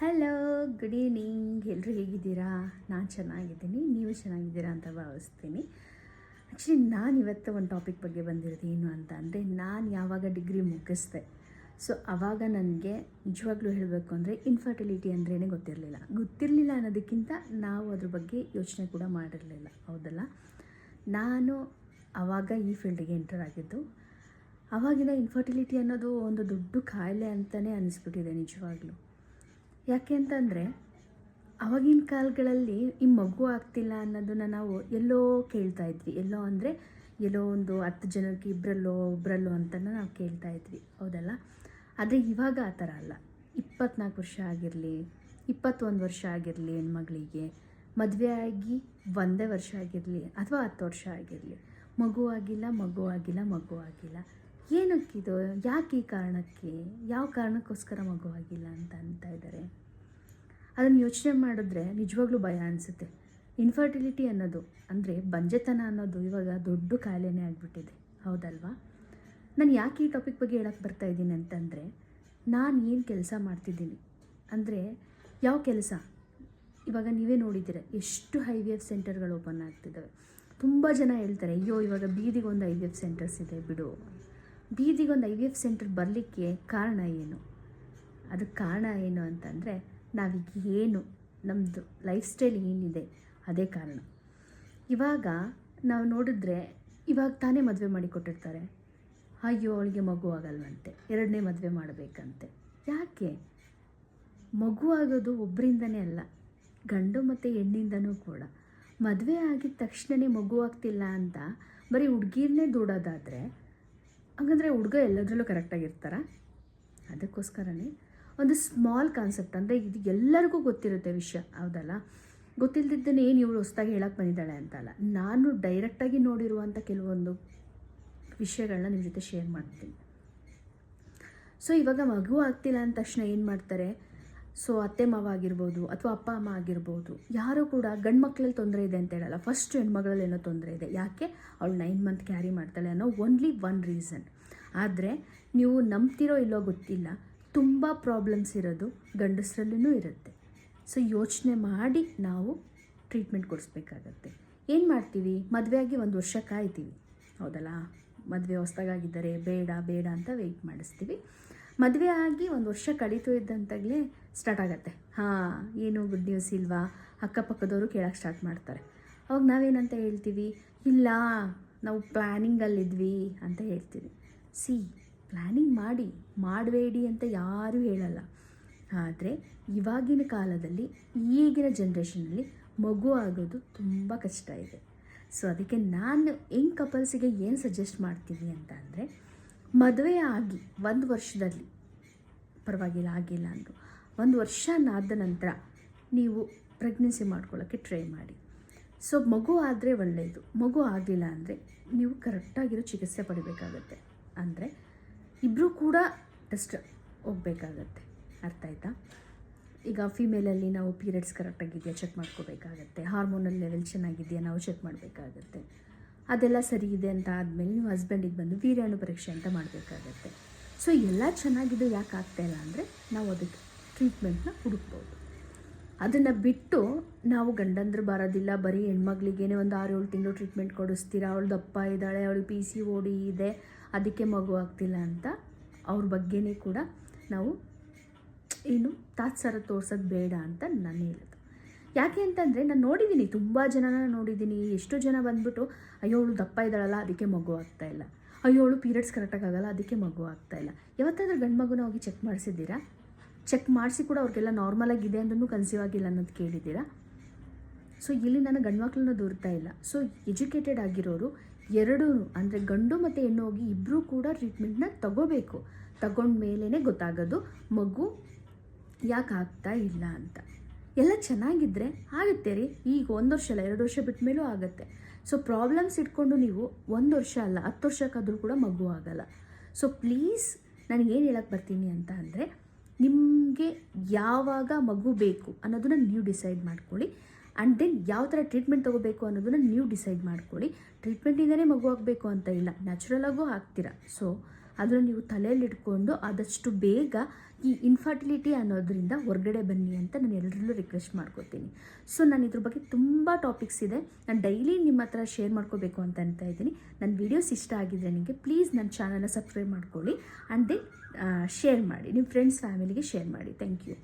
Hello good evening ಎಲ್ಲರೂ ಹೇಗಿದ್ದೀರಾ? ನಾನು ಚೆನ್ನಾಗಿದ್ದೀನಿ. ನೀವು ಚೆನ್ನಾಗಿದ್ದೀರಾ ಅಂತ ಭಾವಿಸ್ತೀನಿ. ಆ್ಯಕ್ಚುಲಿ ನಾನು ಇವತ್ತು ಒಂದು ಟಾಪಿಕ್ ಬಗ್ಗೆ ಬಂದಿರೋದು ಏನು ಅಂತ ಅಂದರೆ, ನಾನು ಯಾವಾಗ ಡಿಗ್ರಿ ಮುಗಿಸ್ದೆ. ಸೊ ಆವಾಗ ನನಗೆ ನಿಜವಾಗ್ಲೂ ಹೇಳಬೇಕು ಅಂದರೆ ಇನ್ಫರ್ಟಿಲಿಟಿ ಅಂದ್ರೇ ಗೊತ್ತಿರಲಿಲ್ಲ. ಗೊತ್ತಿರಲಿಲ್ಲ ಅನ್ನೋದಕ್ಕಿಂತ ನಾವು ಅದ್ರ ಬಗ್ಗೆ ಯೋಚನೆ ಕೂಡ ಮಾಡಿರಲಿಲ್ಲ. ಹೌದಲ್ಲ? ನಾನು ಆವಾಗ ಈ ಫೀಲ್ಡಿಗೆ ಎಂಟರ್ ಆಗಿದ್ದು ಆವಾಗಿನ ಇನ್ಫರ್ಟಿಲಿಟಿ ಅನ್ನೋದು ಒಂದು ದೊಡ್ಡ ಕಾಯಿಲೆ ಅಂತಲೇ ಅನಿಸ್ಬಿಟ್ಟಿದೆ ನಿಜವಾಗ್ಲೂ. ಯಾಕೆ ಅಂತಂದರೆ ಅವಾಗಿನ ಕಾಲಗಳಲ್ಲಿ ಈ ಮಗು ಆಗ್ತಿಲ್ಲ ಅನ್ನೋದನ್ನು ನಾವು ಎಲ್ಲೋ ಕೇಳ್ತಾ ಇದ್ವಿ. ಎಲ್ಲೋ ಅಂದರೆ ಎಲ್ಲೋ ಒಂದು ಹತ್ತು ಜನಕ್ಕೆ ಇಬ್ಬರಲ್ಲೋ ಒಬ್ಬರಲ್ಲೋ ಅಂತ ನಾವು ಕೇಳ್ತಾ ಇದ್ವಿ. ಹೌದಲ್ಲ? ಆದರೆ ಇವಾಗ ಆ ಥರ ಅಲ್ಲ. ಇಪ್ಪತ್ನಾಲ್ಕು ವರ್ಷ ಆಗಿರಲಿ, ಇಪ್ಪತ್ತೊಂದು ವರ್ಷ ಆಗಿರಲಿ ಹೆಣ್ಮಗಳಿಗೆ, ಮದುವೆ ಆಗಿ ಒಂದೇ ವರ್ಷ ಆಗಿರಲಿ ಅಥವಾ ಹತ್ತು ವರ್ಷ ಆಗಿರಲಿ, ಮಗು ಆಗಿಲ್ಲ ಮಗು ಆಗಿಲ್ಲ ಮಗು ಆಗಿಲ್ಲ. ಏನಕ್ಕಿದು? ಯಾಕೆ ಈ ಕಾರಣಕ್ಕೆ? ಯಾವ ಕಾರಣಕ್ಕೋಸ್ಕರ ಮಗು ಆಗಿಲ್ಲ ಅಂತ? ಅದನ್ನು ಯೋಚನೆ ಮಾಡಿದ್ರೆ ನಿಜವಾಗ್ಲೂ ಭಯ ಅನಿಸುತ್ತೆ. ಇನ್ಫರ್ಟಿಲಿಟಿ ಅನ್ನೋದು ಅಂದರೆ ಬಂಜೆತನ ಅನ್ನೋದು ಇವಾಗ ದೊಡ್ಡ ಕಾಯಿಲೆನೇ ಆಗಿಬಿಟ್ಟಿದೆ. ಹೌದಲ್ವಾ? ನಾನು ಯಾಕೆ ಈ ಟಾಪಿಕ್ ಬಗ್ಗೆ ಹೇಳಕ್ಕೆ ಬರ್ತಾ ಇದ್ದೀನಿ ಅಂತಂದರೆ, ನಾನು ಏನು ಕೆಲಸ ಮಾಡ್ತಿದ್ದೀನಿ ಅಂದರೆ ಯಾವ ಕೆಲಸ? ಇವಾಗ ನೀವೇ ನೋಡಿದ್ದೀರ, ಎಷ್ಟು ಐ ವಿ ಎಫ್ ಸೆಂಟರ್ಗಳು ಓಪನ್ ಆಗ್ತಿದ್ದಾವೆ. ತುಂಬ ಜನ ಹೇಳ್ತಾರೆ, ಅಯ್ಯೋ, ಇವಾಗ ಬೀದಿಗೊಂದು ಐ ವಿ ಎಫ್ ಸೆಂಟರ್ಸ್ ಇದೆ, ಬಿಡು. ಬೀದಿಗೊಂದು ಐ ವಿ ಎಫ್ ಸೆಂಟರ್ ಬರಲಿಕ್ಕೆ ಕಾರಣ ಏನು? ಅದಕ್ಕೆ ಕಾರಣ ಏನು ಅಂತಂದರೆ ನಾವೀಗ ಏನು ನಮ್ಮದು ಲೈಫ್ ಸ್ಟೈಲ್ ಏನಿದೆ? ಅದೇ ಕಾರಣ. ಇವಾಗ ನಾವು ನೋಡಿದ್ರೆ ಇವಾಗ ತಾನೇ ಮದುವೆ ಮಾಡಿ ಕೊಟ್ಟಿರ್ತಾರೆ. ಅಯ್ಯೋ, ಅವಳಿಗೆ ಮಗು ಆಗಲ್ವಂತೆ. ಎರಡನೇ ಮದುವೆ ಮಾಡಬೇಕಂತೆ. ಯಾಕೆ? ಮಗು ಆಗೋದು ಒಬ್ಬರಿಂದನೇ ಅಲ್ಲ, ಗಂಡು ಮತ್ತು ಹೆಣ್ಣಿಂದನೂ ಕೂಡ. ಮದುವೆ ಆಗಿದ ತಕ್ಷಣವೇ ಮಗು ಆಗ್ತಿಲ್ಲ ಅಂತ ಬರೀ ಹುಡುಗಿರನ್ನೇ ದೂಡೋದಾದರೆ, ಹಂಗಂದ್ರೆ ಹುಡುಗ ಎಲ್ಲದರಲ್ಲೂ ಕರೆಕ್ಟಾಗಿರ್ತಾರ ಅದಕ್ಕೋಸ್ಕರನೇ ಒಂದು ಸ್ಮಾಲ್ ಕಾನ್ಸೆಪ್ಟ್ ಅಂದರೆ ಇದು ಎಲ್ಲರಿಗೂ ಗೊತ್ತಿರುತ್ತೆ ವಿಷಯ, ಹೌದಲ್ಲ? ಗೊತ್ತಿಲ್ಲದಿದ್ದನೇ ಏನು ಇವಳು ಹೊಸ್ದಾಗಿ ಹೇಳಕ್ಕೆ ಬಂದಿದ್ದಾಳೆ ಅಂತಲ್ಲ. ನಾನು ಡೈರೆಕ್ಟಾಗಿ ನೋಡಿರುವಂಥ ಕೆಲವೊಂದು ವಿಷಯಗಳನ್ನ ನಿಮ್ಮ ಜೊತೆ ಶೇರ್ ಮಾಡ್ತೀನಿ. ಸೊ ಇವಾಗ ಮಗು ಆಗ್ತಿಲ್ಲ ಅಂದ ತಕ್ಷಣ ಏನು ಮಾಡ್ತಾರೆ? ಸೊ ಅತ್ತೆ ಮಾವ ಆಗಿರ್ಬೋದು ಅಥವಾ ಅಪ್ಪ, ಅಮ್ಮ ಆಗಿರ್ಬೋದು, ಯಾರೂ ಕೂಡ ಗಂಡು ಮಕ್ಕಳಲ್ಲಿ ತೊಂದರೆ ಇದೆ ಅಂತ ಹೇಳಲ್ಲ. ಫಸ್ಟ್ ಹೆಣ್ಮಗಳಲ್ಲಿ ಏನೋ ತೊಂದರೆ ಇದೆ. ಯಾಕೆ? ಅವಳು ನೈನ್ ಮಂತ್ ಕ್ಯಾರಿ ಮಾಡ್ತಾಳೆ ಅನ್ನೋ ಓನ್ಲಿ ಒನ್ ರೀಸನ್ ಆದರೆ, ನೀವು ನಂಬ್ತಿರೋ ಇಲ್ಲೋ ಗೊತ್ತಿಲ್ಲ ತುಂಬ ಪ್ರಾಬ್ಲಮ್ಸ್ ಇರೋದು ಗಂಡಸರಲ್ಲೂ ಇರುತ್ತೆ. ಸೊ ಯೋಚನೆ ಮಾಡಿ ನಾವು ಟ್ರೀಟ್ಮೆಂಟ್ ಕೊಡಿಸ್ಬೇಕಾಗತ್ತೆ. ಏನು ಮಾಡ್ತೀವಿ? ಮದುವೆಯಾಗಿ ಒಂದು ವರ್ಷ ಕಾಯ್ತೀವಿ. ಹೌದಲ್ಲ? ಮದುವೆ ಹೊಸ್ದಾಗಿದ್ದರೆ ಬೇಡ ಬೇಡ ಅಂತ ವೆಯ್ಟ್ ಮಾಡಿಸ್ತೀವಿ. ಮದುವೆ ಆಗಿ ಒಂದು ವರ್ಷ ಕಳೀತು ಇದ್ದಂತಾಗಲೇ ಸ್ಟಾರ್ಟ್ ಆಗುತ್ತೆ. ಹಾಂ, ಏನು ಗುಡ್ ನ್ಯೂಸ್ ಇಲ್ವಾ? ಅಕ್ಕಪಕ್ಕದವರು ಕೇಳೋಕೆ ಸ್ಟಾರ್ಟ್ ಮಾಡ್ತಾರೆ. ಅವಾಗ ನಾವೇನಂತ ಹೇಳ್ತೀವಿ? ಇಲ್ಲ, ನಾವು ಪ್ಲ್ಯಾನಿಂಗಲ್ಲಿದ್ವಿ ಅಂತ ಹೇಳ್ತೀವಿ. ಸಿ ಪ್ಲ್ಯಾನಿಂಗ್ ಮಾಡಿ, ಮಾಡಬೇಡಿ ಅಂತ ಯಾರೂ ಹೇಳಲ್ಲ. ಆದರೆ ಇವಾಗಿನ ಕಾಲದಲ್ಲಿ, ಈಗಿನ ಜನ್ರೇಷನಲ್ಲಿ ಮಗು ಆಗೋದು ತುಂಬ ಕಷ್ಟ ಇದೆ. ಸೊ ಅದಕ್ಕೆ ನಾನು ಯಂಗ್ ಕಪಲ್ಸಿಗೆ ಏನು ಸಜೆಸ್ಟ್ ಮಾಡ್ತೀನಿ ಅಂತ ಅಂದರೆ, ಮದುವೆ ಆಗಿ ಒಂದು ವರ್ಷದಲ್ಲಿ, ಪರವಾಗಿಲ್ಲ, ಆಗಿಲ್ಲ ಅಂದರು, ಒಂದು ವರ್ಷ ಆದ ನಂತರ ನೀವು ಪ್ರೆಗ್ನೆನ್ಸಿ ಮಾಡ್ಕೊಳ್ಳೋಕ್ಕೆ ಟ್ರೈ ಮಾಡಿ. ಸೊ ಮಗು ಆದರೆ ಒಳ್ಳೆಯದು ಮಗು ಆಗಲಿಲ್ಲ ಅಂದರೆ ನೀವು ಕರೆಕ್ಟಾಗಿರೋ ಚಿಕಿತ್ಸೆ ಪಡಿಬೇಕಾಗತ್ತೆ. ಅಂದರೆ ಇಬ್ಬರೂ ಕೂಡ ಟೆಸ್ಟ್ ಹೋಗಬೇಕಾಗತ್ತೆ. ಅರ್ಥ ಆಯ್ತಾ? ಈಗ ಫಿಮೇಲಲ್ಲಿ ನಾವು ಪೀರಿಯಡ್ಸ್ ಕರೆಕ್ಟಾಗಿದೆಯಾ ಚೆಕ್ ಮಾಡ್ಕೋಬೇಕಾಗತ್ತೆ. ಹಾರ್ಮೋನಲ್ ಲೆವೆಲ್ ಚೆನ್ನಾಗಿದೆಯಾ, ನಾವು ಚೆಕ್ ಮಾಡಬೇಕಾಗತ್ತೆ. ಅದೆಲ್ಲ ಸರಿ ಇದೆ ಅಂತ ಆದಮೇಲೆ ನೀವು ಹಸ್ಬೆಂಡಿಗೆ ಬಂದು ವೀರ್ಯಾಣು ಪರೀಕ್ಷೆ ಅಂತ ಮಾಡಬೇಕಾಗತ್ತೆ. ಸೊ ಎಲ್ಲ ಚೆನ್ನಾಗಿದೆ, ಯಾಕೆ ಇಲ್ಲ ಅಂದರೆ ನಾವು ಅದಕ್ಕೆ ಟ್ರೀಟ್ಮೆಂಟ್ನ ಹುಡುಕ್ಬೋದು. ಅದನ್ನು ಬಿಟ್ಟು ನಾವು ಗಂಡಂದ್ರೆ ಬರೋದಿಲ್ಲ, ಬರೀ ಹೆಣ್ಮಗ್ಳಿಗೇನೆ ಒಂದು ಆರು ಏಳು ತಿಂಗಳು ಟ್ರೀಟ್ಮೆಂಟ್ ಕೊಡಿಸ್ತೀರಾ ಅವಳು ದಪ್ಪ ಇದ್ದಾಳೆ, ಅವಳಿಗೆ ಪಿ ಸಿ ಓಡಿ ಇದೆ ಅದಕ್ಕೆ ಮಗು ಆಗ್ತಿಲ್ಲ ಅಂತ ಅವ್ರ ಬಗ್ಗೆನೇ ಕೂಡ ನಾವು ಏನು ತಾತ್ಸಾರ ತೋರ್ಸೋದು ಬೇಡ ಅಂತ ನಾನು ಹೇಳೋದು. ಯಾಕೆ ಅಂತಂದರೆ ನಾನು ನೋಡಿದ್ದೀನಿ ತುಂಬ ಜನನ ನೋಡಿದ್ದೀನಿ ಎಷ್ಟು ಜನ ಬಂದ್ಬಿಟ್ಟು, ಅಯ್ಯೋ ಅವಳು ದಪ್ಪ ಇದ್ದಾಳಲ್ಲ, ಅದಕ್ಕೆ ಮಗು ಆಗ್ತಾ ಇಲ್ಲ. ಅಯ್ಯೋ ಅವಳು ಪೀರಿಯಡ್ಸ್ ಕರೆಕ್ಟಾಗಿ ಆಗಲ್ಲ, ಅದಕ್ಕೆ ಮಗು ಆಗ್ತಾ ಇಲ್ಲ. ಯಾವತ್ತಾದ್ರೂ ಗಂಡು ಮಗುನ ಹೋಗಿ ಚೆಕ್ ಮಾಡಿಸಿದ್ದೀರಾ? ಚೆಕ್ ಮಾಡಿಸಿ ಕೂಡ ಅವ್ರಿಗೆಲ್ಲ ನಾರ್ಮಲ್ ಆಗಿದೆ ಅಂದ್ರೂ ಕನ್ಸೀವ್ ಆಗಿಲ್ಲ ಅನ್ನೋದು ಕೇಳಿದ್ದೀರಾ? ಸೊ ಇಲ್ಲಿ ನಾನು ಗಂಡು ಮಕ್ಕಳನ್ನ ದೂರ್ತಾ ಇಲ್ಲ. ಸೊ ಎಜುಕೇಟೆಡ್ ಆಗಿರೋರು ಎರಡೂ ಅಂದರೆ ಗಂಡು ಮತ್ತು ಹೆಣ್ಣು ಹೋಗಿ ಇಬ್ಬರೂ ಕೂಡ ಟ್ರೀಟ್ಮೆಂಟ್ನ ತಗೋಬೇಕು. ತಗೊಂಡ ಮೇಲೇ ಗೊತ್ತಾಗೋದು, ಮಗು ಯಾಕೆ ಆಗ್ತಾ ಇಲ್ಲ ಅಂತ. ಎಲ್ಲ ಚೆನ್ನಾಗಿದ್ದರೆ ಆಗುತ್ತೆ ರೀ. ಈಗ ಒಂದು ವರ್ಷ ಅಲ್ಲ, ಎರಡು ವರ್ಷ ಬಿಟ್ಟ ಮೇಲೂ ಆಗುತ್ತೆ. ಸೊ ಪ್ರಾಬ್ಲಮ್ಸ್ ಇಟ್ಕೊಂಡು ನೀವು ಒಂದು ವರ್ಷ ಅಲ್ಲ, ಹತ್ತು ವರ್ಷಕ್ಕಾದರೂ ಕೂಡ ಮಗು ಆಗಲ್ಲ. ಸೊ ಪ್ಲೀಸ್ ನನಗೇನು ಹೇಳಕ್ಕೆ ಬರ್ತೀನಿ ಅಂತ ಅಂದರೆ, ನಿಮಗೆ ಯಾವಾಗ ಮಗು ಬೇಕು ಅನ್ನೋದನ್ನ ನೀವು ಡಿಸೈಡ್ ಮಾಡ್ಕೊಳ್ಳಿ. ಆ್ಯಂಡ್ ದೆನ್ ಯಾವ ಥರ ಟ್ರೀಟ್ಮೆಂಟ್ ತೊಗೋಬೇಕು ಅನ್ನೋದನ್ನ ನೀವು ಡಿಸೈಡ್ ಮಾಡ್ಕೊಳ್ಳಿ. ಟ್ರೀಟ್ಮೆಂಟಿಂದನೇ ಮಗು ಆಗಬೇಕು ಅಂತ ಇಲ್ಲ. ನ್ಯಾಚುರಲಾಗೂ ಆಗ್ತೀರಾ. ಸೊ ಅದನ್ನು ನೀವು ತಲೆಯಲ್ಲಿ ಇಟ್ಕೊಂಡು ಆದಷ್ಟು ಬೇಗ ಈ ಇನ್ಫರ್ಟಿಲಿಟಿ ಅನ್ನೋದರಿಂದ ಹೊರಗಡೆ ಬನ್ನಿ ಅಂತ ನಾನು ಎಲ್ಲರಲ್ಲೂ ರಿಕ್ವೆಸ್ಟ್ ಮಾಡ್ಕೋತೀನಿ. ಸೊ ನಾನು ಇದ್ರ ಬಗ್ಗೆ ತುಂಬ ಟಾಪಿಕ್ಸ್ ಇದೆ. ನಾನು ಡೈಲಿ ನಿಮ್ಮ ಹತ್ರ ಶೇರ್ ಮಾಡ್ಕೋಬೇಕು ಅಂತ ಅಂತ ಇದ್ದೀನಿ. ನನ್ನ ವೀಡಿಯೋಸ್ ಇಷ್ಟ ಆಗಿದ್ರೆ ನಿಮಗೆ ಪ್ಲೀಸ್ ನನ್ನ ಚಾನಲ್ನ ಸಬ್ಸ್ಕ್ರೈಬ್ ಮಾಡ್ಕೊಳ್ಳಿ. ಆ್ಯಂಡ್ ದೆನ್ ಶೇರ್ ಮಾಡಿ. ನಿಮ್ಮ ಫ್ರೆಂಡ್ಸ್ ಫ್ಯಾಮಿಲಿಗೆ ಶೇರ್ ಮಾಡಿ. Thank you